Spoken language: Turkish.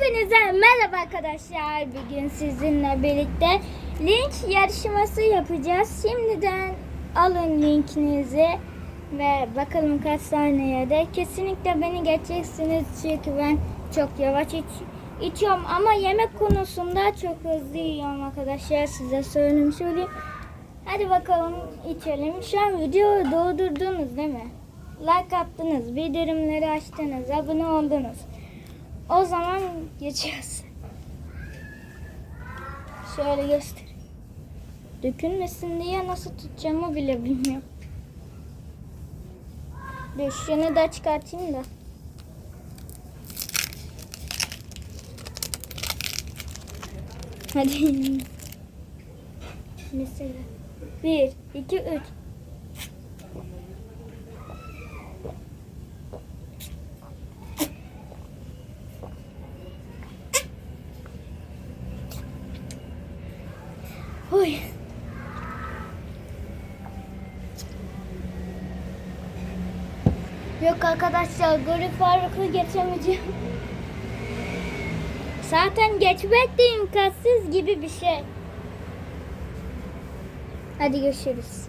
Hepinize merhaba arkadaşlar. Bugün sizinle birlikte link yarışması yapacağız. Şimdiden alın linkinizi ve bakalım kaç saniyede. Kesinlikle beni geçeceksiniz çünkü ben çok yavaş iç, içiyorum ama yemek konusunda çok hızlı yiyorum arkadaşlar. Size söyleyeyim söyleyeyim. Hadi bakalım içelim. Şu an videoyu doldurdunuz değil mi? Like attınız, bildirimleri açtınız, abone oldunuz. O zaman geçiyoruz. Şöyle göster. Dökülmesin diye nasıl tutacağımı bile bilmiyorum. Dur şunu da çıkartayım da. Hadi. Mesela. Bir, iki, üç. Oy. Yok arkadaşlar golü Faruk'u geçemeyeceğim. Zaten geçmek de imkansız gibi bir şey. Hadi görüşürüz.